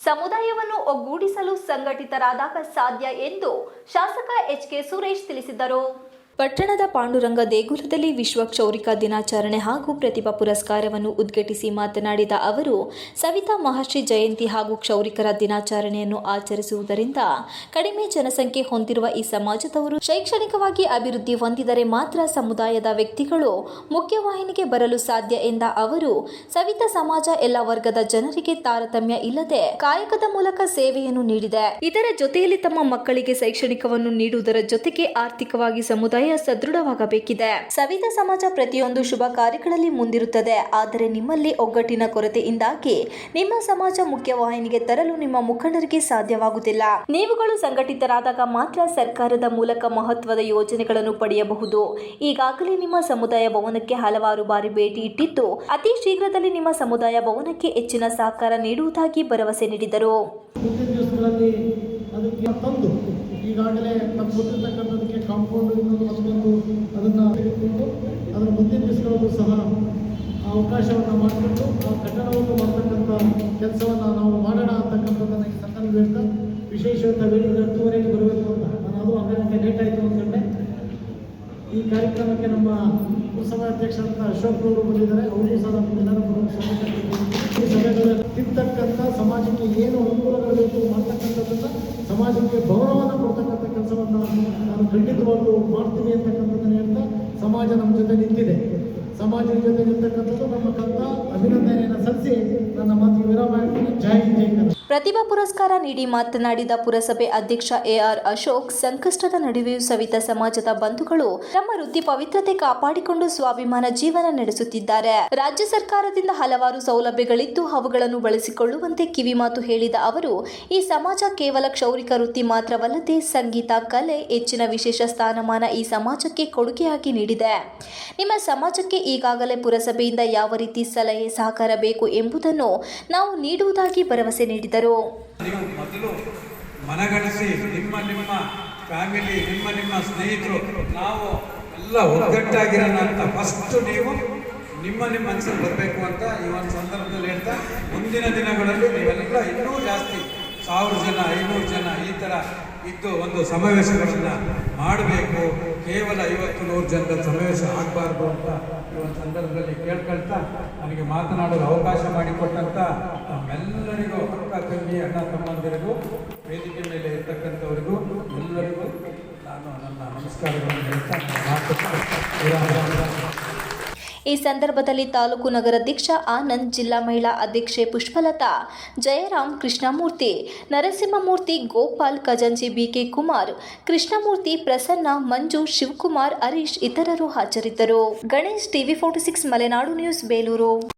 ಸಮುದಾಯವನ್ನು ಒಗ್ಗೂಡಿಸಲು ಸಂಘಟಿತರಾದಾಗ ಸಾಧ್ಯ ಎಂದು ಶಾಸಕ ಎಚ್ ಕೆ ಸುರೇಶ್ ತಿಳಿಸಿದರು. ಪಟ್ಟಣದ ಪಾಂಡುರಂಗ ದೇಗುಲದಲ್ಲಿ ವಿಶ್ವ ಕ್ಷೌರಿಕ ದಿನಾಚರಣೆ ಹಾಗೂ ಪ್ರತಿಭಾ ಪುರಸ್ಕಾರವನ್ನು ಉದ್ಘಾಟಿಸಿ ಮಾತನಾಡಿದ ಅವರು, ಸವಿತಾ ಮಹರ್ಷಿ ಜಯಂತಿ ಹಾಗೂ ಕ್ಷೌರಿಕರ ದಿನಾಚರಣೆಯನ್ನು ಆಚರಿಸುವುದರಿಂದ ಕಡಿಮೆ ಜನಸಂಖ್ಯೆ ಹೊಂದಿರುವ ಈ ಸಮಾಜದವರು ಶೈಕ್ಷಣಿಕವಾಗಿ ಅಭಿವೃದ್ಧಿ ಹೊಂದಿದರೆ ಮಾತ್ರ ಸಮುದಾಯದ ವ್ಯಕ್ತಿಗಳು ಮುಖ್ಯವಾಹಿನಿಗೆ ಬರಲು ಸಾಧ್ಯ ಎಂದ ಅವರು, ಸವಿತಾ ಸಮಾಜ ಎಲ್ಲ ವರ್ಗದ ಜನರಿಗೆ ತಾರತಮ್ಯ ಇಲ್ಲದೆ ಕಾಯಕದ ಮೂಲಕ ಸೇವೆಯನ್ನು ನೀಡಿದೆ. ಇದರ ಜೊತೆಯಲ್ಲಿ ತಮ್ಮ ಮಕ್ಕಳಿಗೆ ಶೈಕ್ಷಣಿಕವನ್ನು ನೀಡುವುದರ ಜೊತೆಗೆ ಆರ್ಥಿಕವಾಗಿ ಸಮುದಾಯ ಸದೃಢವಾಗಬೇಕಿದೆ. ಸವಿತಾ ಸಮಾಜ ಪ್ರತಿಯೊಂದು ಶುಭ ಕಾರ್ಯಗಳಲ್ಲಿ ಮುಂದಿರುತ್ತದೆ. ಆದರೆ ನಿಮ್ಮಲ್ಲಿ ಒಗ್ಗಟ್ಟಿನ ಕೊರತೆಯಿಂದಾಗಿ ನಿಮ್ಮ ಸಮಾಜ ಮುಖ್ಯವಾಹಿನಿಗೆ ತರಲು ನಿಮ್ಮ ಮುಖಂಡರಿಗೆ ಸಾಧ್ಯವಾಗುತ್ತಿಲ್ಲ ನೀವುಗಳು ಸಂಘಟಿತರಾದಾಗ ಮಾತ್ರ ಸರ್ಕಾರದ ಮೂಲಕ ಮಹತ್ವದ ಯೋಜನೆಗಳನ್ನು ಪಡೆಯಬಹುದು. ಈಗಾಗಲೇ ನಿಮ್ಮ ಸಮುದಾಯ ಭವನಕ್ಕೆ ಹಲವಾರು ಬಾರಿ ಭೇಟಿ ಇಟ್ಟಿದ್ದು, ಅತಿ ಶೀಘ್ರದಲ್ಲಿ ನಿಮ್ಮ ಸಮುದಾಯ ಭವನಕ್ಕೆ ಹೆಚ್ಚಿನ ಸಹಕಾರ ನೀಡುವುದಾಗಿ ಭರವಸೆ ನೀಡಿದರು. ಈಗಾಗಲೇ ನಮ್ಮ ಗೊತ್ತಿರ್ತಕ್ಕಂಥದಕ್ಕೆ ಕಾಂಪೌಂಡ್ ಇನ್ನೊಂದು ಮತ್ತೊಂದು ಅದನ್ನು ತೆಗೆದುಕೊಂಡು ಅದರ ಮುಂದಿನ ದಿವಸಗಳಲ್ಲೂ ಸಹ ಅವಕಾಶವನ್ನು ಮಾಡಿಕೊಂಡು ಆ ಕಟ್ಟಡವನ್ನು ಮಾಡ್ತಕ್ಕಂಥ ಕೆಲಸವನ್ನು ನಾವು ಮಾಡೋಣ ಅಂತಕ್ಕಂಥದ್ದನ್ನು ಈ ಸಂದರ್ಭ ಹೇಳ್ತಾ ವಿಶೇಷವಾದ ವೇಳೆ ಹತ್ತುವರೆಗೆ ಬರಬೇಕು ಅಂತ. ನಾನು ಅದು ಅರ್ಧ ಗಂಟೆ ಲೇಟ್ ಆಯಿತು ಅಂದ್ಕೊಂಡೆ ಈ ಕಾರ್ಯಕ್ರಮಕ್ಕೆ ನಮ್ಮ ಉತ್ಸವ ಅಧ್ಯಕ್ಷರಂತ ಅಶೋಕ್ ಅವರು ಬಂದಿದ್ದಾರೆ. ಅವರು ಸಹ ಈ ಸಭೆಗಳಲ್ಲಿ ತಿಂತಕ್ಕಂಥ ಸಮಾಜಕ್ಕೆ ಏನು ಅನುಕೂಲಗಳು ಬೇಕು ಮಾಡ್ತಕ್ಕಂಥದ್ದನ್ನು ಸಮಾಜಕ್ಕೆ ನಾನು ಖಂಡಿತವಾಗ್ಲೂ ಮಾಡ್ತೀವಿ ಅಂತಕ್ಕಂಥದ್ದನ್ನು ಹೇಳ್ತಾ ಸಮಾಜ ನಮ್ಮ ಜೊತೆ ನಿಂತಿದೆ. ಸಮಾಜದ ಜೊತೆ ನಿಂತಕ್ಕಂಥದ್ದು ನಮ್ಮ ಕಂತ ಅಭಿನಂದನೆಯನ್ನು ಸಲ್ಲಿಸಿ ನನ್ನ ಮಾತಿಗೆ ವಿರಾಮ ಜೈ ಜೈ ಪ್ರತಿಭಾ ಪುರಸ್ಕಾರ ನೀಡಿ ಮಾತನಾಡಿದ ಪುರಸಭೆ ಅಧ್ಯಕ್ಷ ಎಆರ್ ಅಶೋಕ್, ಸಂಕಷ್ಟದ ನಡುವೆಯೂ ಸವಿತ ಸಮಾಜದ ಬಂಧುಗಳು ತಮ್ಮ ವೃತ್ತಿ ಪವಿತ್ರತೆ ಕಾಪಾಡಿಕೊಂಡು ಸ್ವಾಭಿಮಾನ ಜೀವನ ನಡೆಸುತ್ತಿದ್ದಾರೆ. ರಾಜ್ಯ ಸರ್ಕಾರದಿಂದ ಹಲವಾರು ಸೌಲಭ್ಯಗಳಿದ್ದು ಅವುಗಳನ್ನು ಬಳಸಿಕೊಳ್ಳುವಂತೆ ಕಿವಿಮಾತು ಹೇಳಿದ ಅವರು, ಈ ಸಮಾಜ ಕೇವಲ ಕ್ಷೌರಿಕ ವೃತ್ತಿ ಮಾತ್ರವಲ್ಲದೆ ಸಂಗೀತ, ಕಲೆ, ಹೆಚ್ಚಿನ ವಿಶೇಷ ಸ್ಥಾನಮಾನ ಈ ಸಮಾಜಕ್ಕೆ ಕೊಡುಗೆಯಾಗಿ ನೀಡಿದೆ. ನಿಮ್ಮ ಸಮಾಜಕ್ಕೆ ಈಗಾಗಲೇ ಪುರಸಭೆಯಿಂದ ಯಾವ ರೀತಿ ಸಲಹೆ ಸಹಕಾರ ಬೇಕು ಎಂಬುದನ್ನು ನಾವು ನೀಡುವುದಾಗಿ ಭರವಸೆ ನೀಡಿದರು. ಮೊದಲು ಮನಗಣಿಸಿ ನಿಮ್ಮ ನಿಮ್ಮ ಫ್ಯಾಮಿಲಿ, ನಿಮ್ಮ ನಿಮ್ಮ ಸ್ನೇಹಿತರು, ನಾವು ಎಲ್ಲ ಒಗ್ಗಟ್ಟಾಗಿರೋಣ ಅಂತ ಫಸ್ಟ್ ನೀವು ನಿಮ್ಮ ನಿಮ್ಮ ಮನಸ್ಸಲ್ಲಿ ಬರಬೇಕು ಅಂತ ಈ ಒಂದು ಸಂದರ್ಭದಲ್ಲಿ ಹೇಳ್ತಾ, ಮುಂದಿನ ದಿನಗಳಲ್ಲಿ ನೀವೆಲ್ಲ ಇನ್ನೂ ಜಾಸ್ತಿ ಸಾವಿರ ಜನ, ಐನೂರು ಜನ ಈ ಥರ ಇದ್ದು ಒಂದು ಸಮಾವೇಶಗಳನ್ನು ಮಾಡಬೇಕು. ಕೇವಲ ಐವತ್ತು, ನೂರು ಜನರ ಸಮಾವೇಶ ಆಗಬಾರ್ದು ಅಂತ ಈ ಒಂದು ಸಂದರ್ಭದಲ್ಲಿ ಕೇಳ್ಕೊಳ್ತಾ, ನನಗೆ ಮಾತನಾಡಲು ಅವಕಾಶ ಮಾಡಿಕೊಟ್ಟಂತ ಈ ಸಂದರ್ಭದಲ್ಲಿ ತಾಲೂಕು ನಗರಾಧ್ಯಕ್ಷ ಆನಂದ್ ಜಿಲ್ಲಾ ಮಹಿಳಾ ಅಧ್ಯಕ್ಷೆ ಪುಷ್ಪಲತಾ, ಜಯರಾಮ್ ಕೃಷ್ಣಮೂರ್ತಿ, ನರಸಿಂಹಮೂರ್ತಿ ಗೋಪಾಲ್ ಖಜಂಜಿ ಬಿಕೆ ಕುಮಾರ್, ಕೃಷ್ಣಮೂರ್ತಿ ಪ್ರಸನ್ನ, ಮಂಜು, ಶಿವಕುಮಾರ್, ಹರೀಶ್ ಇತರರು ಹಾಜರಿದ್ದರು. Ganesh TV forty six Malenadu news, Belur.